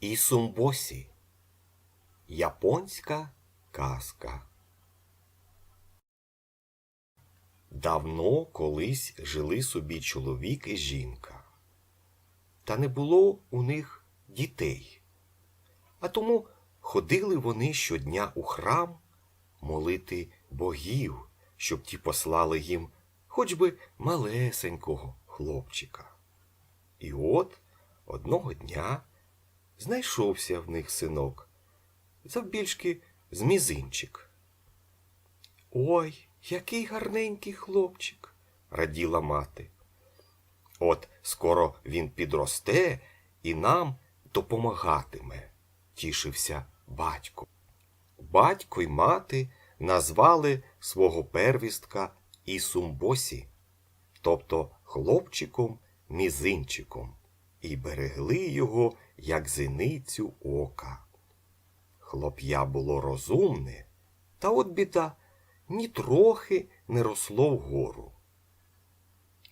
і Сумбосі. Японська казка. Давно колись жили собі чоловік і жінка. Та не було у них дітей. А тому ходили вони щодня у храм молити богів, щоб ті послали їм хоч би малесенького хлопчика. І от одного дня знайшовся в них синок, завбільшки з мізинчик. Ой, який гарненький хлопчик, раділа мати. От скоро він підросте і нам допомагатиме, тішився батько. Батько й мати назвали свого первістка Ісумбосі, тобто хлопчиком мізинчиком, і берегли його, як зеницю ока. Хлоп'я було розумне, та от біда нітрохи не росло вгору.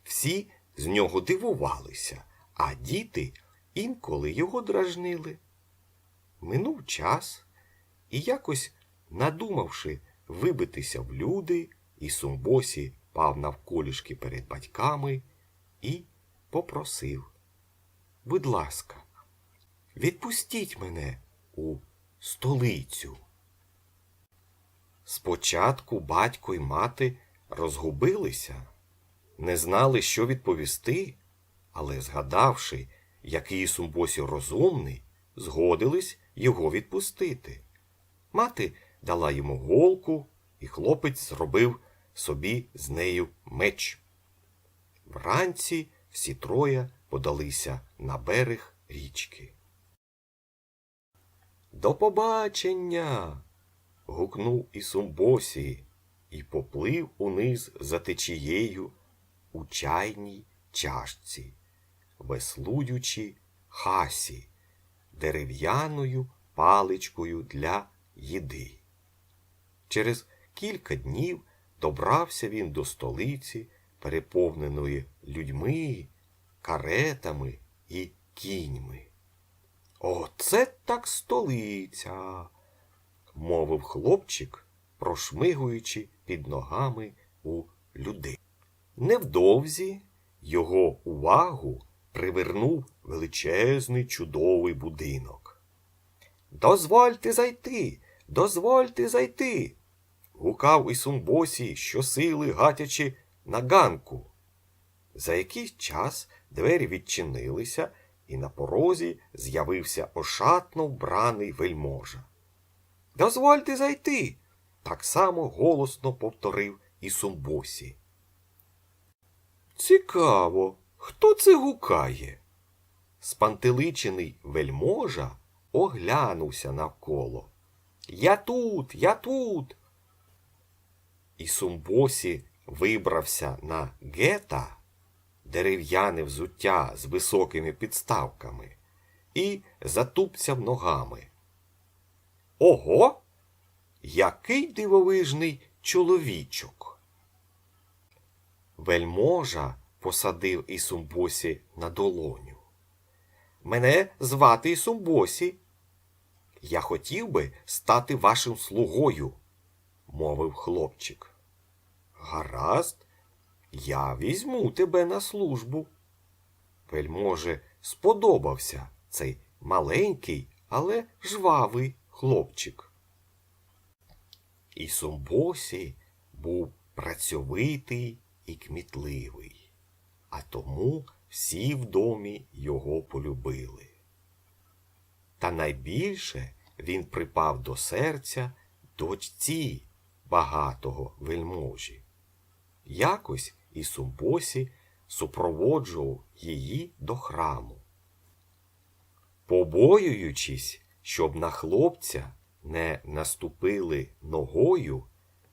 Всі з нього дивувалися, а діти інколи його дражнили. Минув час, і якось, надумавши вибитися в люди, і Сумбосі пав навколішки перед батьками і попросив. Будь ласка, відпустіть мене у столицю. Спочатку батько й мати розгубилися, не знали, що відповісти, але, згадавши, який Сумбосі розумний, згодились його відпустити. Мати дала йому голку, і хлопець зробив собі з нею меч. Вранці всі троє подалися на берег річки. До побачення. гукнув Ісумбосі і поплив униз за течією у чайній чашці, веслуючи хасі дерев'яною паличкою для їди. Через кілька днів добрався він до столиці, переповненої людьми, каретами і кіньми. Оце так столиця, мовив хлопчик, прошмигуючи під ногами у людей. Невдовзі його увагу привернув величезний чудовий будинок. Дозвольте зайти, дозвольте зайти. гукав Ісумбосі, щосили гатячи на ганку. За якийсь час двері відчинилися, і на порозі з'явився ошатно вбраний вельможа. Дозвольте зайти, так само голосно повторив Ісумбосі. Цікаво, хто це гукає? Спантеличений вельможа оглянувся навколо. Я тут, я тут. І Сумбосі вибрався на гета, дерев'яне взуття з високими підставками, і затупцяв ногами. Ого, який дивовижний чоловічок. Вельможа посадив Ісумбосі на долоню. Мене звати Ісумбосі. Я хотів би стати вашим слугою, мовив хлопчик. Гаразд, я візьму тебе на службу. Вельможе сподобався цей маленький, але жвавий хлопчик. І Сумбосі був працьовитий і кмітливий, а тому всі в домі його полюбили. Та найбільше він припав до серця дочці багатого вельможі. Якось і Сумбосі супроводжував її до храму. Побоюючись, щоб на хлопця не наступили ногою,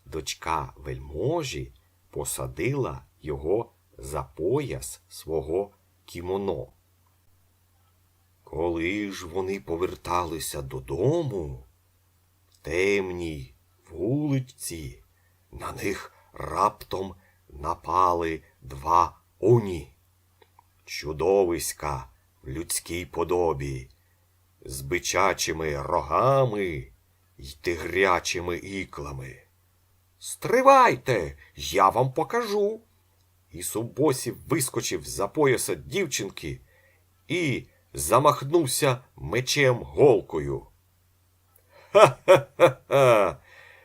дочка вельможі посадила його за пояс свого кімоно. Коли ж вони поверталися додому, в темній вулиці на них раптом напали два оні, чудовиська в людській подобі, з бичачими рогами й тигрячими іклами. Стривайте, я вам покажу. І Сумбосі вискочив за пояса дівчинки і замахнувся мечем голкою. Ха-ха-ха!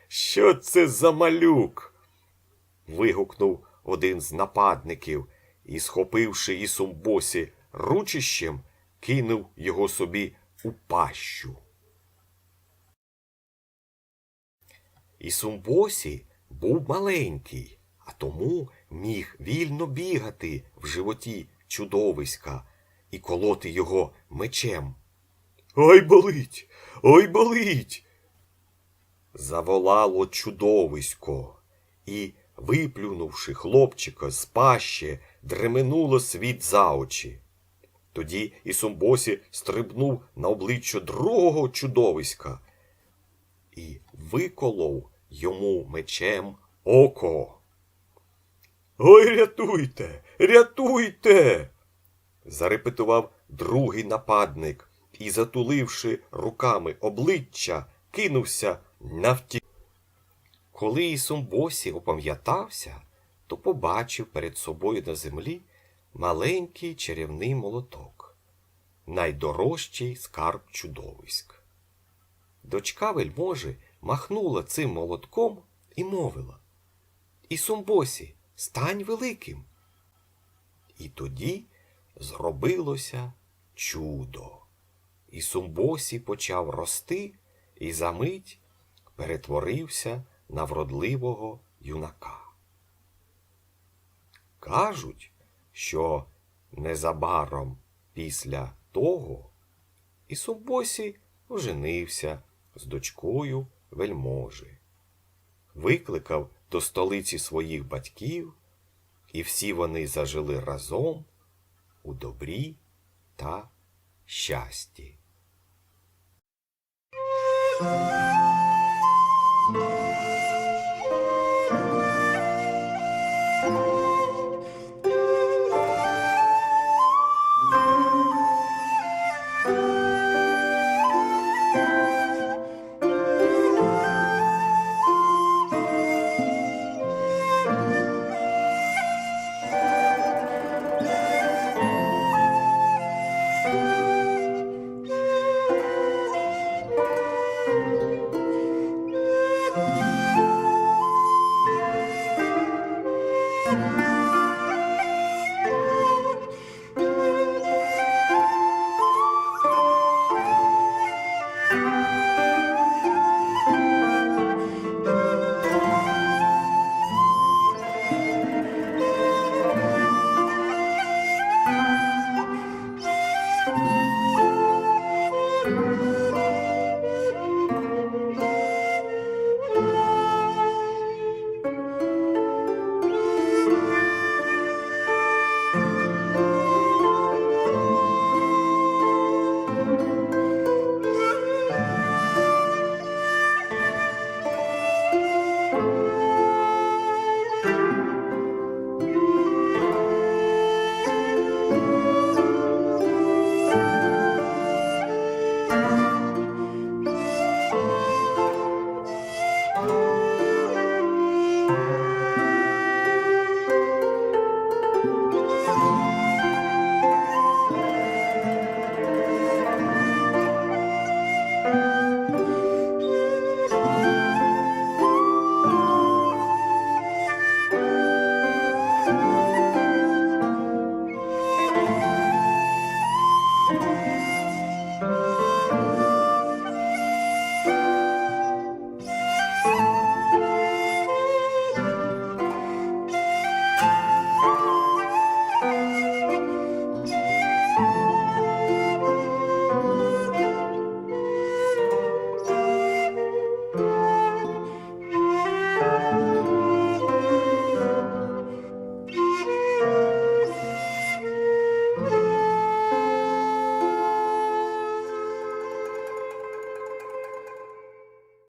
Що це за малюк? Вигукнув один з нападників і, схопивши Ісумбосі ручищем, кинув його собі у пащу. Ісумбосі був маленький, а тому міг вільно бігати в животі чудовиська і колоти його мечем. Ой болить! Ой болить! Заволало чудовисько і, виплюнувши хлопчика з пащі, дременуло світ за очі. Тоді Ісумбосі стрибнув на обличчя другого чудовиська і виколов йому мечем око. Ой, рятуйте, рятуйте. зарепетував другий нападник і, затуливши руками обличчя, кинувся навті. Коли Ісумбосі опам'ятався, то побачив перед собою на землі маленький чарівний молоток, найдорожчий скарб чудовиськ. Дочка вельможі махнула цим молотком і мовила Ісумбосі, стань великим. І тоді зробилося чудо. Ісумбосі почав рости і за мить перетворився на вродливого юнака. Кажуть, що незабаром після того Ісумбосі оженився з дочкою вельможі, викликав до столиці своїх батьків, і всі вони зажили разом у добрі та щасті.